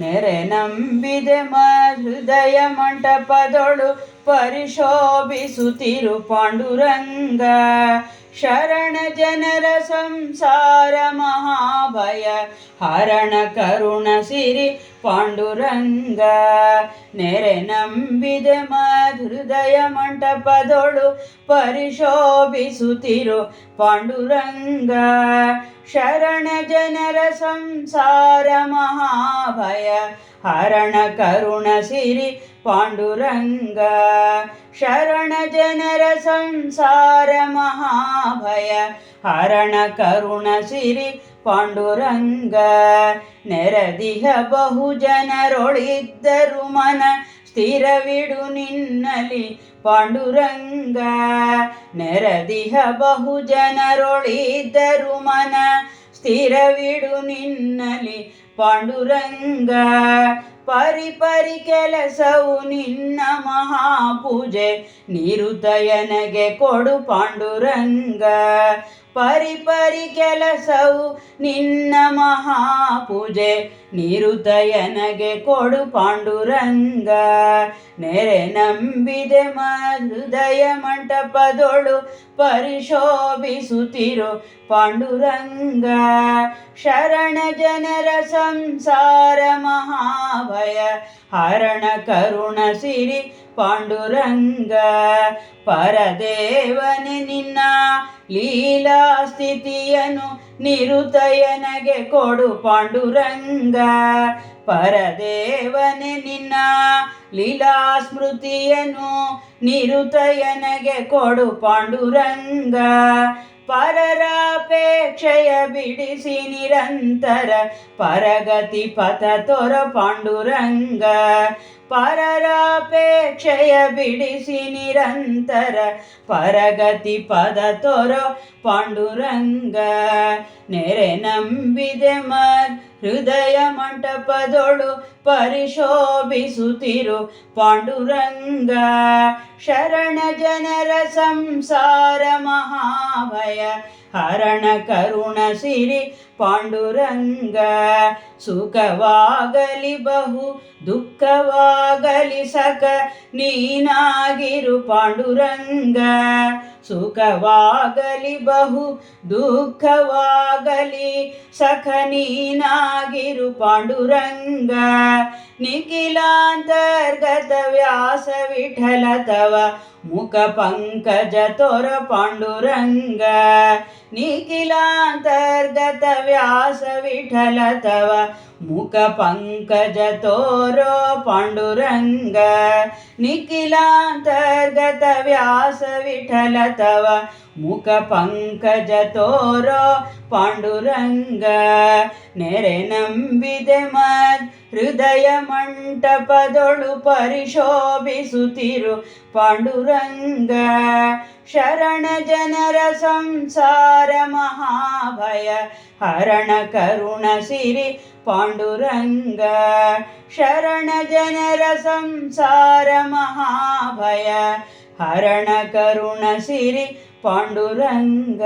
ನೆರೆ ನಂಬಿದೆ ಮ ಹೃದಯ ಮಂಟಪದೊಳು ಪರಿಶೋಭಿಸುತ್ತಿರು ಪಾಂಡುರಂಗ. ಶರಣ ಜನರ ಸಂಸಾರ ಮಹಾಭಯ ಹರಣ ಕರುಣ ಸಿರಿ ಪಾಂಡುರಂಗ ನೆರೆ ನಂಬಿದೆ ಮ ಹೃದಯ ಮಂಟಪದೊಳು ಪರಿಶೋಭಿಸುತ್ತಿರು ಪಾಂಡುರಂಗ. ಶರಣ ಜನರ ಸಂಸಾರ ಮಹಾಭಯ ಹರಣ ಕರುಣ ಸಿರಿ ಪಾಂಡುರಂಗ. ಶರಣ ಜನರ ಸಂಸಾರ ಮಹಾಭಯ. ಹರಣ ಕರುಣ ಸಿರಿ ಪಾಂಡುರಂಗ. ನೆರದಿಹ ಬಹು ಜನರೊಳಿದ್ದರು ಮನ. ಸ್ಥಿರವಿಡು ನಿನ್ನಲಿ ಪಾಂಡುರಂಗ. ನೆರದಿಹ ಬಹು ಜನರೊಳಿದ್ದರು ಮನ. ಸ್ಥಿರವಿಡು ನಿನ್ನಲಿ ಪಾಂಡುರಂಗ ಪರಿ ಪರಿ ಕೆಲಸವು ನಿನ್ನ ಮಹಾಪೂಜೆ ನಿರುತಯನಗೆ ಕೊಡು ಪಾಂಡುರಂಗ. ಪರಿ ಪರಿ ಕೆಲಸವು ನಿನ್ನ ಮಹಾಪೂಜೆ. ನಿರುದಯನಗೆ ಕೊಡು ಪಾಂಡುರಂಗ. ನೆರೆ ನಂಬಿದೆ ಮೃದಯ ಮಂಟಪದೊಳು ಪರಿಶೋಭಿಸುತ್ತಿರು ಪಾಂಡುರಂಗ. ಶರಣ ಜನರ ಸಂಸಾರ ಮಹಾಭಯ. ಹರಣ ಕರುಣ ಸಿರಿ ಪಾಂಡುರಂಗ ಪರದೇವನೆ ನಿನ್ನ ಲೀಲಾ ಸ್ಥಿತಿಯನು ನಿರುತಯನಗೆ ಕೊಡು ಪಾಂಡುರಂಗ ಪರದೇವನೆ ನಿನ್ನ ಲೀಲಾ ಸ್ಮೃತಿಯನು ನಿರುತಯನಗೆ ಕೊಡು ಪಾಂಡುರಂಗ ಪರರಾಪೇಕ್ಷೆಯ ಬಿಡಿಸಿ ನಿರಂತರ ಪರಗತಿ ಪಥ ತೊರ ಪಾಂಡುರಂಗ ಪರರಾಪೇಕ್ಷೆಯ ಬಿಡಿಸಿ ನಿರಂತರ ಪರಗತಿ ಪದ ತೊರ ಪಾಂಡುರಂಗ ನೆರೆ ನಂಬಿದೆ ಮದ್ ಹೃದಯ ಮಂಟಪದೊಳು ಪರಿಶೋಭಿಸುತ್ತಿರು. ಪಾಂಡುರಂಗ ಶರಣ ಜನರ ಸಂಸಾರ ಮಹಾಭಯ. ಹರಣ ಕರುಣ ಸಿರಿ ಪಾಂಡುರಂಗ. ಸುಖವಾಗಲಿ ಬಹು, ದುಃಖವಾಗಲಿ ಸಕ ನೀನಾಗಿರು ಪಾಂಡುರಂಗ. ಸುಖವಾಗಲಿ ಬಹು ದುಃಖವಾಗಲಿ ಸಖ ನೀನಾಗಿರು ಪಾಂಡುರಂಗ. ನಿಖಿಲಾಂತರ್ಗತ ವ್ಯಾಸ ವಿಠಲ ತವ ಮುಖ ಪಂಕಜ ತೋರ ಪಾಂಡುರಂಗ. ನಿಖಿಲಾಂತರ್ಗತ ವ್ಯಾಸ ವಿಠಲ ತವ ಮುಖ ಪಂಕಜ ತೋರೋ ಪಾಂಡುರಂಗ. ನಿಖಿಲಾಂತರ್ಗತ ವ್ಯಾಸ ವಿಠಲ ತವ ಮುಖ ಪಂಕಜ ತೋರೋ ಪಾಂಡುರಂಗ. ನೆರೆ ನಂಬಿದೆ ಮದ್ ಹೃದಯ ಮಂಟಪದೊಳು ಪರಿಶೋಭಿಸುತ್ತಿರು ಪಾಂಡುರಂಗ. शरणजनरसंसारमहाभय हरणकरुणसिरि पाण्डुरङ्गजनरसंसारमहाभय हरण करुणसिरि पाण्डुरङ्ग